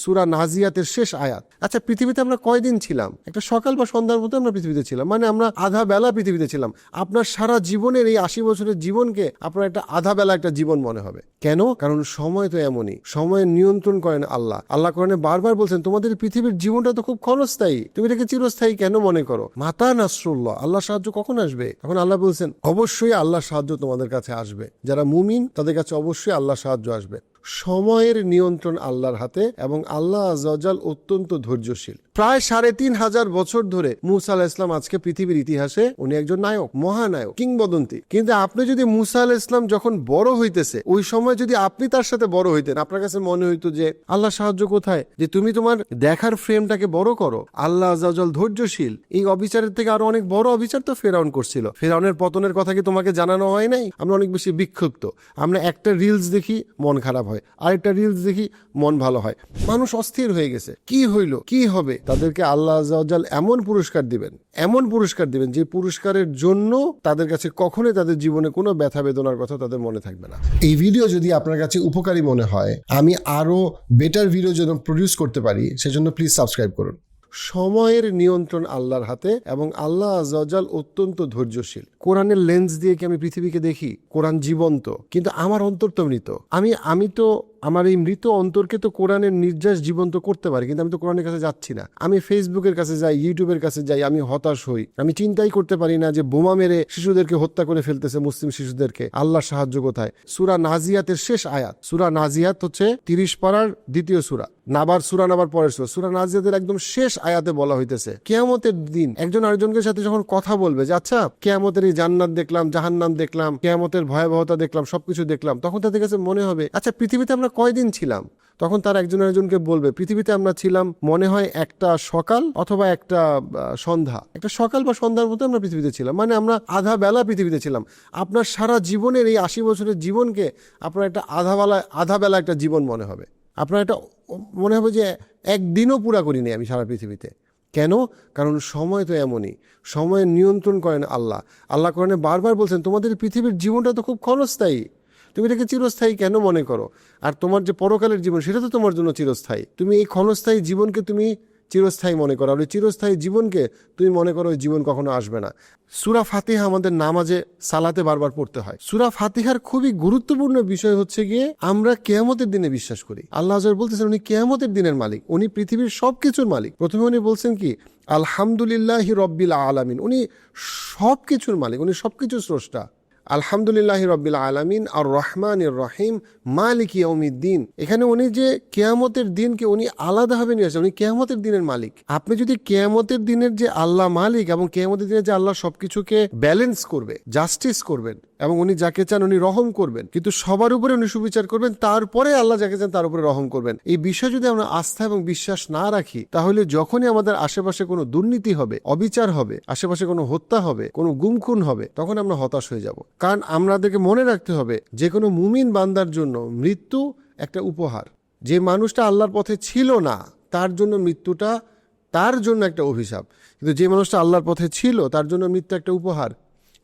সুরা নাজিয়াতের শেষ আয়াত। আচ্ছা পৃথিবীতে আমরা কয়দিন ছিলাম? একটা সকাল বা সন্ধ্যার মতো আমরা পৃথিবীতে ছিলাম। মানে আমরা আধা বেলা পৃথিবীতে ছিলাম। আপনার সারা জীবনের এই আশি বছরের জীবনকে আপনার একটা আধা বেলা একটা জীবন মনে হবে। কেন? কারণ সময় তো এমনই। সময় নিয়ন্ত্রণ করেন আল্লাহ। আল্লাহ কোরআনে বারবার বলছেন, তোমাদের পৃথিবীর জীবনটা তো খুব ক্ষণস্থায়ী। তুমি এটাকে চিরস্থায়ী কেন মনে করো? মাতা নাসরুল্লাহ আল্লাহ সাহায্য কখন আসবে? তখন আল্লাহ বলছেন, অবশ্যই আল্লাহ সাহায্য তোমাদের কাছে আসবে। যারা মুমিন, তাদের কাছে অবশ্যই আল্লাহ সাহায্য আসবে। সময়ের নিয়ন্ত্রণ আল্লাহর হাতে এবং আল্লাহ আজাল অত্যন্ত ধৈর্যশীল। প্রায় সাড়ে তিন হাজার বছর ধরে মুসা আলাহ ইসলাম আজকে পৃথিবীর ইতিহাসে উনি একজন নায়ক, মহানায়ক, কিংবদন্তি। কিন্তু আপনি যদি মুসা আলাহ ইসলাম যখন বড় হইতেছে, ওই সময় যদি আপনি তার সাথে বড় হইতেন, আপনার কাছে মনে হইতো যে, আল্লাহ সাহায্য কোথায়? যে তুমি তোমার দেখার ফ্রেমটাকে বড় করো। আল্লাহ আজাল ধৈর্যশীল। এই অবিচারের থেকে আরও অনেক বড় অবিচার তো ফেরাউন করছিল। ফেরাউনের পতনের কথা কি তোমাকে জানানো হয় নাই? আমরা অনেক বেশি বিক্ষুব্ধ। আমরা একটা রিলস দেখি, মন খারাপ হয়। আরেকটা রিলস দেখি, মন ভালো হয়। মানুষ অস্থির হয়ে গেছে। কি হইল? কি হবে? তাদেরকে আল্লাহ আজাল এমন পুরস্কার দিবেন, এমন পুরস্কার দিবেন যে পুরস্কারের জন্য তাদের কাছে কখনোই তাদের জীবনে কোনো ব্যথা বেদনার কথা তাদের মনে থাকবে না। এই ভিডিও যদি আপনার কাছে উপকারী মনে হয়, আমি আরও বেটার ভিডিও যেন প্রডিউস করতে পারি, সেজন্য প্লিজ সাবস্ক্রাইব করুন। সময়ের নিয়ন্ত্রণ আল্লাহর হাতে এবং আল্লাহ আজাল অত্যন্ত ধৈর্যশীল। কোরআনের লেন্স দিয়ে কি আমি পৃথিবীকে দেখি? কোরআন জীবন্ত, কিন্তু আমার অন্তর তো মৃত। আমি আমি তো আমার এই মৃত অন্তরকে তো কোরআনের নির্যাস জীবন্ত করতে পারি, কিন্তু আমি তো কোরআনের কাছে যাচ্ছি না। আমি ফেসবুকের কাছে যাই, ইউটিউবের কাছে যাই, আমি হতাশ হই। আমি চিন্তাই করতে পারি না যে বোমা মেরে শিশুদেরকে হত্যা করে ফেলতেছে মুসলিম শিশুদেরকে। আল্লাহ সাহায্য কোথায়? সুরা নাজিয়াতের শেষ আয়াত। সুরা নাজিয়াত হচ্ছে তিরিশ পাড়ার দ্বিতীয় সুরা। নাবার সুরা, নাবার পরের সুরা। সুরা নাজিয়াতের একদম শেষ আয়াতে বলা হইতেছে। কেয়ামতের দিন একজন আরেকজনের সাথে যখন কথা বলবে যে আচ্ছা কেয়ামতের এই জান্নাত দেখলাম, জাহান্নাম দেখলাম, কেয়ামতের ভয়াবহতা দেখলাম, সবকিছু দেখলাম, তখন তাদের কাছে মনে হবে আচ্ছা পৃথিবীতে আমরা কয়দিন ছিলাম? তখন তার একজন আরেকজনকে বলবে, পৃথিবীতে আমরা ছিলাম, মনে হয় একটা সকাল অথবা একটা সন্ধ্যা। একটা সকাল বা সন্ধ্যার মতো আমরা পৃথিবীতে ছিলাম। মানে আমরা আধা বেলা পৃথিবীতে ছিলাম। আপনার সারা জীবনের এই আশি বছরের জীবনকে আপনার একটা আধা বেলা আধা বেলা একটা জীবন মনে হবে। আপনার একটা, মনে হবে যে একদিনও পুরা করিনি আমি সারা পৃথিবীতে। কেন? কারণ সময় তো এমনই। সময় নিয়ন্ত্রণ করেন আল্লাহ। আল্লাহ করেন বারবার বলছেন, তোমাদের পৃথিবীর জীবনটা তো খুব ক্ষণস্থায়ী। তুমি এটাকে চিরস্থায়ী কেন মনে করো? আর তোমার যে পরকালের জীবন, সেটা তো তোমার জন্য চিরস্থায়ী। তুমি এই ক্ষণস্থায়ী জীবনকে তুমি চিরস্থায়ী মনে করো। আর ওই চিরস্থায়ী জীবনকে তুমি মনে করো ওই জীবন কখনো আসবে না। সুরা ফাতিহা আমাদের নামাজে সালাতে বারবার পড়তে হয়। সুরা ফাতিহার খুবই গুরুত্বপূর্ণ বিষয় হচ্ছে গিয়ে আমরা কেয়ামতের দিনে বিশ্বাস করি। আল্লাহ বলতেছেন, উনি কেয়ামতের দিনের মালিক। উনি পৃথিবীর সব কিছুর মালিক। প্রথমে উনি বলছেন কি? আলহামদুলিল্লাহ রব্বিল আলামিন। উনি সব কিছুর মালিক। উনি সবকিছুর স্রষ্টা। আলহামদুলিল্লাহ রব্বিল আলমিন আর রহমান এর রহিম, মালিক ইয়মিদ্দিন এখানে উনি যে কেয়ামতের দিনকে উনি আলাদাভাবে নিয়ে আসেন উনি কেয়ামতের দিনের মালিক। আপনি যদি কেয়ামতের দিনের যে আল্লাহ মালিক এবং কেয়ামতের দিনের যে আল্লাহ সবকিছুকে ব্যালেন্স করবে জাস্টিস করবেন এবং উনি যাকে চান উনি রহম করবেন। কিন্তু সবার উপরে উনি সুবিচার করবেন, তারপরে আল্লাহ যাকে চান তার উপরে রহম করবেন। এই বিষয় যদি আমরা আস্থা এবং বিশ্বাস না রাখি, তাহলে যখনই আমাদের আশেপাশে কোনো দুর্নীতি হবে, অবিচার হবে, আশেপাশে কোনো হত্যা হবে, কোনো গুমখুন হবে, তখন আমরা হতাশ হয়ে যাব। কারণ আমাদেরকে মনে রাখতে হবে যে কোনো মুমিন বান্দার জন্য মৃত্যু একটা উপহার। যে মানুষটা আল্লাহর পথে ছিল না, তার জন্য মৃত্যুটা তার জন্য একটা অভিশাপ। কিন্তু যে মানুষটা আল্লাহর পথে ছিল, তার জন্য মৃত্যু একটা উপহার।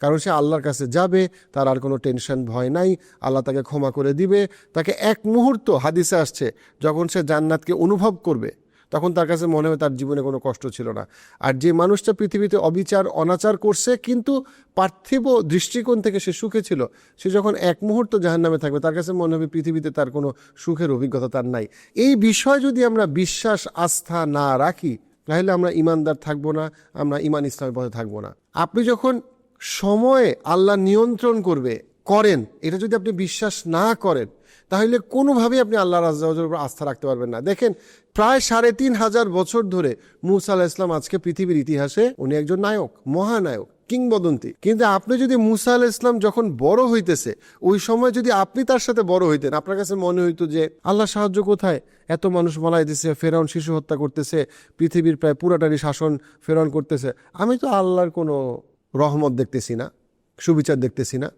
কারণ সে আল্লাহর কাছে যাবে, তার আর কোনো টেনশন, ভয় নাই। আল্লাহ তাকে ক্ষমা করে দিবে। তাকে এক মুহূর্ত হাদিসে আসছে, যখন সে জান্নাতকে অনুভব করবে, তখন তার কাছে মনে হয় তার জীবনে কোনো কষ্ট ছিল না। আর যে মানুষটা পৃথিবীতে অবিচার, অনাচার করছে, কিন্তু পার্থিব দৃষ্টিকোণ থেকে সে সুখে ছিল, সে যখন এক মুহূর্ত জাহান্নামে থাকবে, তার কাছে মনে হবে পৃথিবীতে তার কোনো সুখের অভিজ্ঞতা তার নাই। এই বিষয় যদি আমরা বিশ্বাস, আস্থা না রাখি, তাহলে আমরা ইমানদার থাকব না, আমরা ইমান ইসলামের পথে থাকব না। আপনি যখন সময়ে আল্লাহ নিয়ন্ত্রণ করবে, করেন। এটা যদি আপনি বিশ্বাস না করেন, তাহলে কোনোভাবেই আপনি আল্লাহ রাজ্জাউজের উপর আস্থা রাখতে পারবেন না। দেখেন, প্রায় সাড়ে তিন হাজার বছর ধরে মুসা আলাহ ইসলাম আজকে পৃথিবীর ইতিহাসে উনি একজন নায়ক, মহানায়ক, কিংবদন্তি। কিন্তু আপনি যদি মুসা আলাহ ইসলাম যখন বড় হইতেছে, ওই সময় যদি আপনি তার সাথে বড় হইতেন, আপনার কাছে মনে হইতো যে আল্লাহ সাহায্য কোথায়? এত মানুষ মালাই দিছে ফেরাউন শিশু হত্যা করতেছে, পৃথিবীর প্রায় পুরাটারি শাসন ফেরাউন করতেছে। আমি তো আল্লাহর কোনো রহমত দেখতেছি না, সুবিচার দেখতেছি না।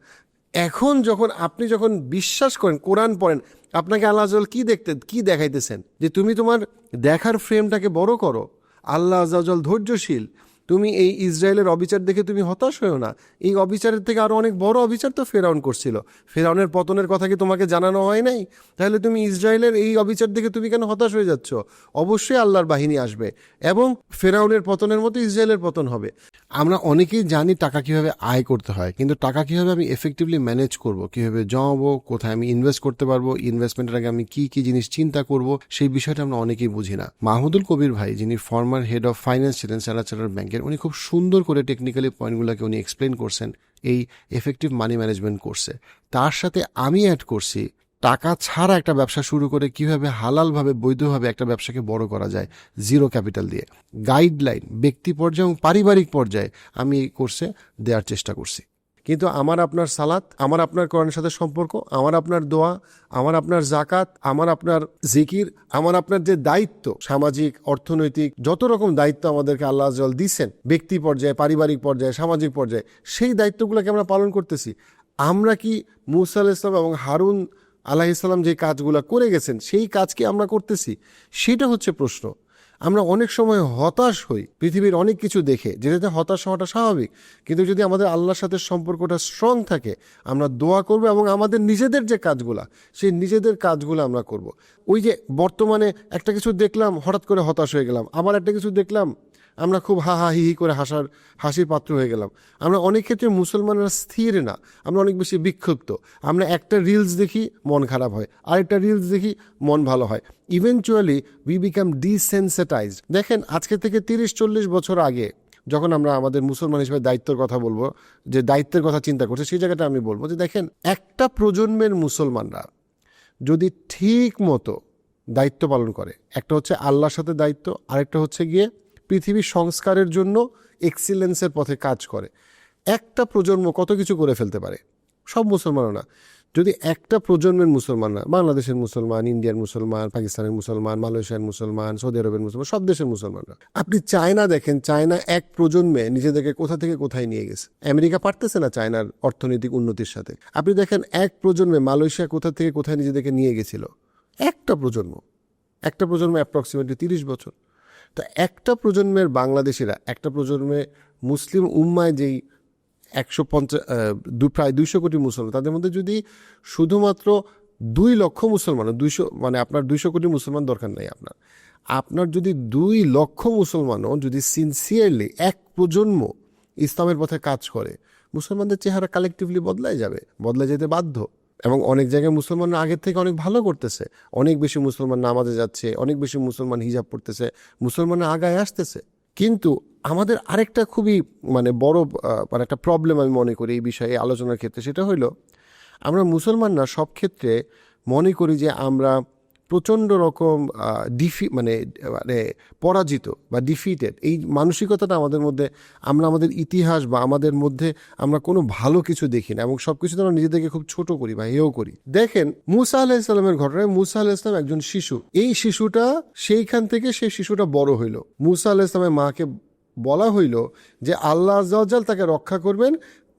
এখন যখন আপনি যখন বিশ্বাস করেন, কোরআন পড়েন, আপনাকে আল্লাহ আজল কি দেখতে, কী দেখাইতেছেন? যে তুমি তোমার দেখার ফ্রেমটাকে বড় করো। আল্লাহ আজাল ধৈর্যশীল। তুমি এই ইসরায়েলের অবিচার দেখে তুমি হতাশ হয়েও না। এই অবিচারের থেকে আরও অনেক বড় অবিচার তো ফেরাউন করছিল। ফেরাউনের পতনের কথা কি তোমাকে জানানো হয় নাই? তাহলে তুমি ইসরায়েলের এই অবিচার দেখে তুমি কেন হতাশ হয়ে যাচ্ছ? অবশ্যই আল্লাহর বাহিনী আসবে এবং ফেরাউনের পতনের মতো ইসরায়েলের পতন হবে। আমরা অনেকেই জানি টাকা কীভাবে আয় করতে হয়, কিন্তু টাকা কীভাবে আমি এফেক্টিভলি ম্যানেজ করব? কীভাবে জমাবো? কোথায় আমি ইনভেস্ট করতে পারব? ইনভেস্টমেন্টের আগে আমি কি কি জিনিস চিন্তা করব? সেই বিষয়টা আমরা অনেকেই বুঝি না। মাহমুদুল কবির ভাই, যিনি ফর্মার হেড অফ ফাইন্যান্স ছিলেন স্যালার চার্টার ব্যাংকের উনি খুব সুন্দর করে টেকনিক্যালি পয়েন্টগুলোকে উনি এক্সপ্লেন করছেন এই এফেক্টিভ মানি ম্যানেজমেন্ট কোর্সে তার সাথে আমি অ্যাড করছি, টাকা ছাড়া একটা ব্যবসা শুরু করে কীভাবে হালালভাবে, বৈধভাবে একটা ব্যবসাকে বড় করা যায় জিরো ক্যাপিটাল দিয়ে। গাইডলাইন ব্যক্তি পর্যায়ে এবং পারিবারিক পর্যায়ে আমি এই কোর্সে দেওয়ার চেষ্টা করছি। কিন্তু আমার আপনার সালাত, আমার আপনার কোরআনের সাথে সম্পর্ক, আমার আপনার দোয়া, আমার আপনার জাকাত আমার আপনার জিকির, আমার আপনার যে দায়িত্ব, সামাজিক, অর্থনৈতিক, যত রকম দায়িত্ব আমাদেরকে আল্লাহ জল দিচ্ছেন, ব্যক্তি পর্যায়ে, পারিবারিক পর্যায়ে, সামাজিক পর্যায়ে, সেই দায়িত্বগুলোকে আমরা পালন করতেছি। আমরা কি মুসা ইসলাম এবং হারুন আলাহ ইসলাম যে কাজগুলো করে গেছেন, সেই কাজ কি আমরা করতেছি? সেটা হচ্ছে প্রশ্ন। আমরা অনেক সময় হতাশ হই, পৃথিবীর অনেক কিছু দেখে, যেটাতে হতাশ হওয়াটা স্বাভাবিক। কিন্তু যদি আমাদের আল্লাহর সাথে সম্পর্কটা স্ট্রং থাকে, আমরা দোয়া করব এবং আমাদের নিজেদের যে কাজগুলো, সেই নিজেদের কাজগুলো আমরা করব। ওই যে বর্তমানে একটা কিছু দেখলাম, হঠাৎ করে হতাশ হয়ে গেলাম, আবার একটা কিছু দেখলাম আমরা খুব হা হা, হি হি করে হাসার, হাসির পাত্র হয়ে গেলাম। আমরা অনেক ক্ষেত্রে মুসলমানরা স্থির না, আমরা অনেক বেশি বিক্ষুব্ধ। আমরা একটা রিলস দেখি, মন খারাপ হয়। আরেকটা রিলস দেখি, মন ভালো হয়। ইভেনচুয়ালি উই বিকাম ডিসেন্সিটাইজড দেখেন, আজকে থেকে তিরিশ, চল্লিশ বছর আগে, যখন আমরা আমাদের মুসলমান হিসেবে দায়িত্বের কথা বলব, যে দায়িত্বের কথা চিন্তা করছে, সেই জায়গাটা আমি বলব যে, দেখেন, একটা প্রজন্মের মুসলমানরা যদি ঠিক মতো দায়িত্ব পালন করে, একটা হচ্ছে আল্লাহর সাথে দায়িত্ব, আরেকটা হচ্ছে গিয়ে পৃথিবীর সংস্কারের জন্য এক্সিলেন্সের পথে কাজ করে। একটা প্রজন্ম কত কিছু করে ফেলতে পারে? সব মুসলমানও না। যদি একটা প্রজন্মের মুসলমানরা বাংলাদেশের মুসলমান, ইন্ডিয়ার মুসলমান, পাকিস্তানের মুসলমান, মালয়েশিয়ার মুসলমান, সৌদি আরবের মুসলমান, সব দেশের মুসলমানরা আপনি চায়না দেখেন, চায়না এক প্রজন্মে নিজেদেরকে কোথা থেকে কোথায় নিয়ে গেছে? আমেরিকা পারতেছে না চায়নার অর্থনৈতিক উন্নতির সাথে। আপনি দেখেন এক প্রজন্মে মালয়েশিয়া কোথা থেকে কোথায় নিজেদেরকে নিয়ে গেছিল? একটা প্রজন্ম। একটা প্রজন্ম অ্যাপ্রক্সিমেটলি তিরিশ বছর। তো একটা প্রজন্মের বাংলাদেশিরা, একটা প্রজন্মে মুসলিম উম্মায় যেই একশো পঞ্চাশ দু, প্রায় দুইশো কোটি মুসলমান, তাদের মধ্যে যদি শুধুমাত্র দুই লক্ষ মুসলমান, দুইশো মানে আপনার দুইশো কোটি মুসলমান দরকার নেই আপনার। আপনার যদি দুই লক্ষ মুসলমানও যদি সিনসিয়ারলি এক প্রজন্ম ইসলামের পথে কাজ করে, মুসলমানদের চেহারা কালেকটিভলি বদলাই যাবে বদলাই যেতে বাধ্য। এবং অনেক জায়গায় মুসলমানরা আগের থেকে অনেক ভালো করতেছে। অনেক বেশি মুসলমান নামাজে যাচ্ছে, অনেক বেশি মুসলমান হিজাব পড়তেছে, মুসলমানরা আগায় আসতেছে। কিন্তু আমাদের আরেকটা খুবই মানে বড় মানে একটা প্রবলেম আমি মনে করি এই বিষয়ে আলোচনার ক্ষেত্রে, সেটা হলো আমরা মুসলমানরা সব ক্ষেত্রে মনে করি যে আমরা প্রচণ্ড রকম ডিফি মানে মানে পরাজিত বা ডিফিটেড এই মানসিকতাটা আমাদের মধ্যে, আমরা আমাদের ইতিহাস বা আমাদের মধ্যে আমরা কোনো ভালো কিছু দেখি না এবং সব কিছুতে আমরা নিজেদেরকে খুব ছোট করি বা হেও করি। দেখেন, মুসা আলাহ ইসলামের ঘটনায় মুসা আলাহ ইসলাম একজন শিশু। এই শিশুটা সেইখান থেকে সেই শিশুটা বড় হইল। মুসা আলাহ ইসলামের মাকে বলা হইল যে, আল্লাহ আজ্জাল তাকে রক্ষা করবেন।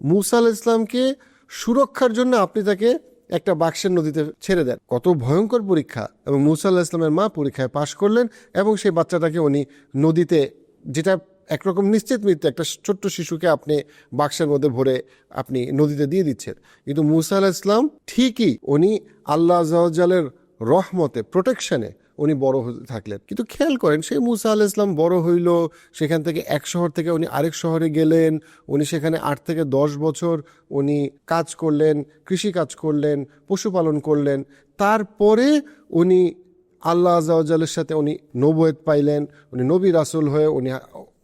মুসা আল ইসলামকে সুরক্ষার জন্য আপনি তাকে একটা বাক্সের নদীতে ছেড়ে দেন। কত ভয়ঙ্কর পরীক্ষা। এবং মুসা আল্লাহ ইসলামের মা পরীক্ষায় পাশ করলেন এবং সেই বাচ্চাটাকে উনি নদীতে, যেটা একরকম নিশ্চিত মৃত্যু, একটা ছোট্ট শিশুকে আপনি বাক্সের মধ্যে ভরে আপনি নদীতে দিয়ে দিচ্ছেন। কিন্তু মুসা আল্লাহ ইসলাম ঠিকই উনি আল্লাহ আজ্জালের রহমতে প্রোটেকশনে উনি বড় হতে থাকলেন। কিন্তু খেয়াল করেন, সেই মুসা আল ইসলাম বড় হইল, সেখান থেকে এক শহর থেকে উনি আরেক শহরে গেলেন, উনি সেখানে আট থেকে দশ বছর উনি কাজ করলেন, কৃষি কাজ করলেন, পশুপালন করলেন। তারপরে উনি আল্লাহ আজাওয়ালের সাথে উনি নবয়েত পাইলেন, উনি নবী রাসুল হয়ে উনি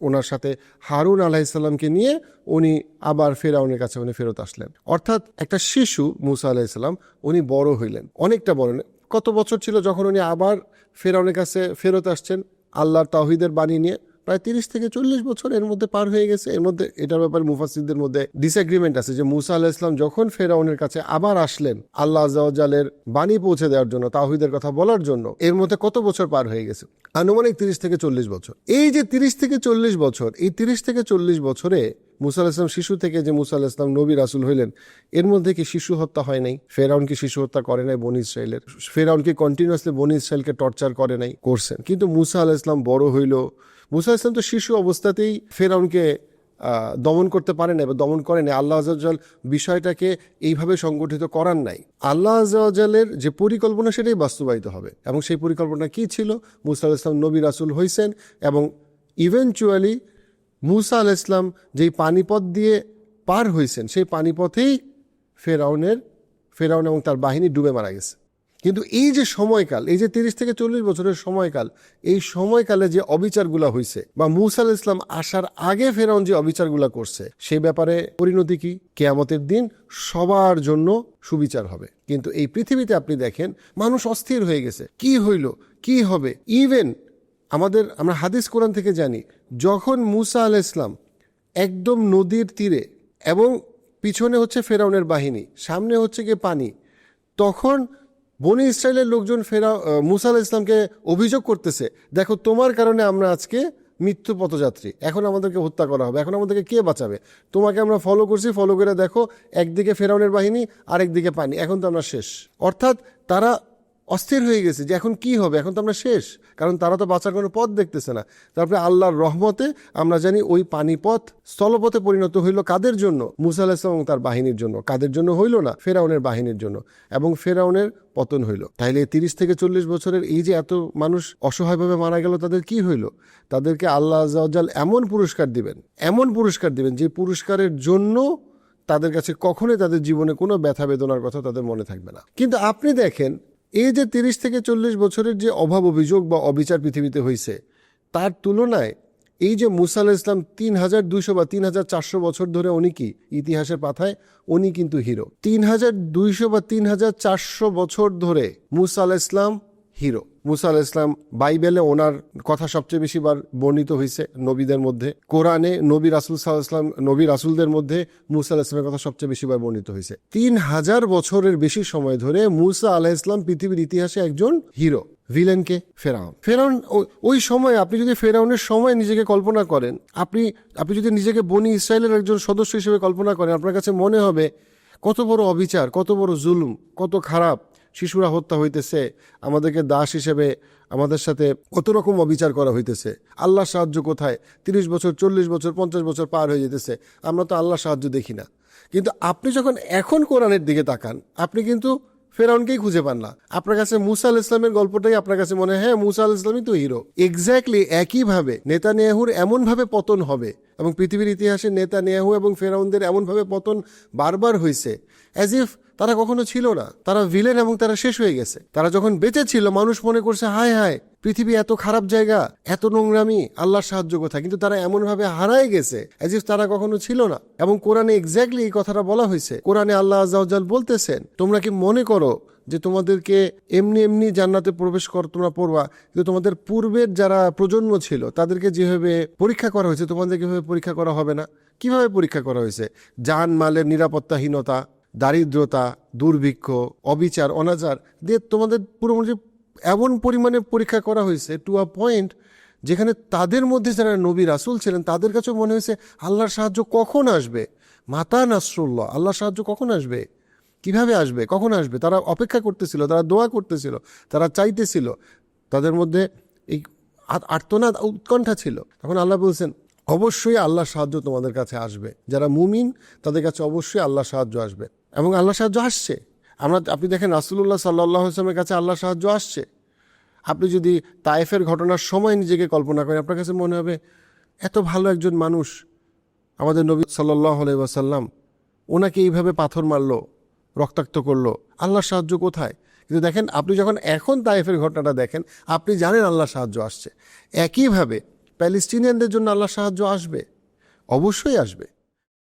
ওনার সাথে হারুন আলাহিসাল্লামকে নিয়ে উনি আবার ফেরাউনের কাছে উনি ফেরত আসলেন। অর্থাৎ একটা শিশু মুসা আলাহিসাল্লাম উনি বড় হইলেন। অনেকটা বড় কত বছর ছিল যখন উনি আবার ফেরাউনের কাছে ফেরত আসছেন। আল্লাহর তাহিদের বাণী নিয়ে প্রায় তিরিশ থেকে চল্লিশ বছর এর মধ্যে পার হয়ে গেছে। এর মধ্যে এটার ব্যাপারে মুফাসিদদের মধ্যে ডিসএগ্রিমেন্ট আছে যে মুসা আল্লাহ ইসলাম যখন ফেরাউনের কাছে আবার আসলেন, আল্লাহ আজালের বাণী পৌঁছে দেওয়ার জন্য তাহিদের কথা বলার জন্য এর মধ্যে কত বছর পার হয়ে গেছে? আনুমানিক তিরিশ থেকে চল্লিশ বছর। এই যে তিরিশ থেকে চল্লিশ বছর, এই তিরিশ থেকে চল্লিশ বছরে মুসা আলাহ ইসলাম শিশু থেকে যে মুসা আলাহ ইসলাম নবী, রাসুল হইলেন, এর মধ্যে কি শিশু হত্যা হয় নাই? ফেরাউন কি শিশু হত্যা করে নাই বনি ইসরায়েলের। ফেরাউন কি কন্টিনিউয়াসলি বনি ইসরায়েলকে টর্চার করে নাই, করছেন। কিন্তু মুসা আলাহ ইসলাম বড় হইল। মুসা ইসলাম তো শিশু অবস্থাতেই ফেরাউনকে দমন করতে পারে না বা দমন করে না আল্লাহ আজাল বিষয়টাকে এইভাবে সংগঠিত করার নাই। আল্লাহ আজালের যে পরিকল্পনা, সেটাই বাস্তবায়িত হবে। এবং সেই পরিকল্পনা কি ছিল? মুসা ইসলাম নবী, রাসুল হইছেন এবং ইভেনচুয়ালি মুসা আল ইসলাম যেই পানিপথ দিয়ে পার হয়েছেন, সেই পানিপথেই ফেরাউনের, ফেরাউন এবং তার বাহিনী ডুবে মারা গেছে। কিন্তু এই যে সময়কাল, এই যে তিরিশ থেকে চল্লিশ বছরের সময়কাল, এই সময়কালে যে অবিচারগুলো হয়েছে বা মুসা আল ইসলাম আসার আগে ফেরাউন যে অবিচারগুলো করছে সেই ব্যাপারে পরিণতি কি? কেয়ামতের দিন সবার জন্য সুবিচার হবে। কিন্তু এই পৃথিবীতে আপনি দেখেন, মানুষ অস্থির হয়ে গেছে। কি হইল? কি হবে? ইভেন আমাদের, আমরা হাদিস কোরআন থেকে জানি, যখন মুসা আল ইসলাম একদম নদীর তীরে এবং পিছনে হচ্ছে ফেরাউনের বাহিনী, সামনে হচ্ছে গিয়ে পানি, তখন বনি ইসরায়েলের লোকজন ফেরা মুসা আলাহ ইসলামকে অভিযোগ করতেছে, দেখো, তোমার কারণে আমরা আজকে মৃত্যু পথযাত্রী, এখন আমাদেরকে হত্যা করা হবে, এখন আমাদেরকে কে বাঁচাবে? তোমাকে আমরা ফলো করছি ফলো করে দেখো, একদিকে ফেরাউনের বাহিনী, আরেকদিকে পানি, এখন তো আমরা শেষ। অর্থাৎ তারা অস্থির হয়ে গেছে যে এখন কি হবে? এখন তো আমরা শেষ। কারণ তারা তো বাঁচার কোনো পথ দেখতেছে না। তারপরে আল্লাহর রহমতে আমরা জানি ওই পানিপথ স্থলপথে পরিণত হইল কাদের জন্য? মুসা আলাহ ইসলাম এবং তার বাহিনীর জন্য। কাদের জন্য হইল না? ফেরাউনের বাহিনীর জন্য। এবং ফেরাউনের পতন হইল। তাইলে তিরিশ থেকে চল্লিশ বছরের এই যে এত মানুষ অসহায়ভাবে মারা গেল, তাদের কি হইল? তাদেরকে আল্লাহ আজাল এমন পুরস্কার দিবেন, এমন পুরস্কার দিবেন যে পুরস্কারের জন্য তাদের কাছে কখনোই তাদের জীবনে কোনো ব্যথা বেদনার কথা তাদের মনে থাকবে না। কিন্তু আপনি দেখেন এই যে তিরিশ থেকে চল্লিশ বছরের যে অভাব অভিযোগ বা অবিচার পৃথিবীতে হয়েছে তার তুলনায় এই যে মুসা আল ইসলাম তিন হাজার দুইশো বা তিন হাজার চারশো বছর ধরে উনি কি ইতিহাসের পাথায় উনি কিন্তু হিরো। তিন হাজার দুইশো বা তিন হাজার চারশো বছর ধরে মুসা আল ইসলাম হিরো। মুসা আল ইসলাম বাইবেলে ওনার কথা সবচেয়ে বেশি বার বর্ণিত হয়েছে নবীদের মধ্যে। কোরআনে নবী রাসুল সাল্লাহ ইসলাম নবী রাসুলদের মধ্যে মুসা আলাহ ইসলামের কথা সবচেয়ে বেশি বার বর্ণিত হয়েছে তিন হাজার বছরের বেশি সময় ধরে মুসা আলাহ ইসলাম পৃথিবীর ইতিহাসে একজন হিরো ভিলেনকে ফেরাউন। ফেরাউন ওই সময় আপনি যদি ফেরাউনের সময় নিজেকে কল্পনা করেন, আপনি আপনি যদি নিজেকে বনি ইসরায়েলের একজন সদস্য হিসেবে কল্পনা করেন, আপনার কাছে মনে হবে কত বড় অবিচার, কত বড় জুলুম, কত খারাপ শিশুরা হত্যা হইতেছে, আমাদেরকে দাস হিসেবে আমাদের সাথে কত রকম অবিচার করা হইতেছে? আল্লাহ সাহায্য কোথায়? তিরিশ বছর, চল্লিশ বছর, পঞ্চাশ বছর পার হয়ে যেতেছে। আমরা তো আল্লাহ সাহায্য দেখি না। কিন্তু আপনি যখন এখন কোরআনের দিকে তাকান, আপনি কিন্তু ফেরাউনকেই খুঁজে পান না। আপনার কাছে মুসা আল ইসলামের গল্পটাই আপনার কাছে মনে হয় হ্যাঁ মুসা আল ইসলামই তো হিরো এক্স্যাক্টলি একইভাবে নেতা নেয়াহুর এমনভাবে পতন হবে এবং পৃথিবীর ইতিহাসে নেতা নেয়াহু এবং ফেরাউনদের এমনভাবে পতন বারবার হয়েছে অ্যাজ ইফ তারা কখনো ছিল না। তারা ভিলেন এবং তারা শেষ হয়ে গেছে। তারা যখন বেঁচে ছিল, মানুষ মনে করছে, হায় হায়, পৃথিবী এত খারাপ জায়গা, এত নোংরামি, আল্লাহর সাহায্য কোথায়? কিন্তু তারা এমনভাবে হারায় গেছে অ্যাজ ইফ তারা কখনো ছিল না। এবং কোরআনে এক্স্যাক্টলি এই কথাটা বলা হয়েছে। কোরআনে আল্লাহ আজাউজাল বলতেছেন, তোমরা কি মনে করো যে তোমাদেরকে এমনি এমনি জান্নাতে প্রবেশ কর, তোমরা পড়বা, কিন্তু তোমাদের পূর্বের যারা প্রজন্ম ছিল, তাদেরকে যেভাবে পরীক্ষা করা হয়েছে, তোমাদেরকে কীভাবে পরীক্ষা করা হবে না? কীভাবে পরীক্ষা করা হয়েছে? যান মালের নিরাপত্তাহীনতা দারিদ্রতা, দুর্ভিক্ষ, অবিচার, অনাচার দিয়ে তোমাদের পুরো এমন পরিমাণে পরীক্ষা করা হয়েছে টু আ পয়েন্ট যেখানে তাদের মধ্যে যারা নবী রাসুল ছিলেন, তাদের কাছেও মনে হয়েছে আল্লাহর সাহায্য কখন আসবে? মাতা নাসরুল্লাহ, আল্লাহর সাহায্য কখন আসবে? কীভাবে আসবে? কখন আসবে? তারা অপেক্ষা করতেছিল, তারা দোয়া করতেছিল, তারা চাইতেছিল। তাদের মধ্যে এই আর্তনাদ, উৎকণ্ঠা ছিল। তখন আল্লাহ বলছেন, অবশ্যই আল্লাহর সাহায্য তোমাদের কাছে আসবে। যারা মুমিন, তাদের কাছে অবশ্যই আল্লাহর সাহায্য আসবে। এবং আল্লাহর সাহায্য আসছে। আমরা, আপনি দেখেন রাসুল্লাহ সাল্লাহ আসলামের কাছে আল্লাহর সাহায্য আসছে। আপনি যদি তায়েফের ঘটনার সময় নিজেকে কল্পনা করেন, আপনার কাছে মনে হবে, এত ভালো একজন মানুষ আমাদের নবী সাল্লাহ আলাইসাল্লাম ওনাকে এইভাবে পাথর মারলো, রক্তাক্ত করল, আল্লাহর সাহায্য কোথায়? কিন্তু দেখেন, আপনি যখন এখন তায়েফের ঘটনাটা দেখেন, আপনি জানেন আল্লাহর সাহায্য আসছে। একইভাবে, প্যালেস্টিনিয়ানদের জন্য আল্লাহর সাহায্য আসবে, অবশ্যই আসবে।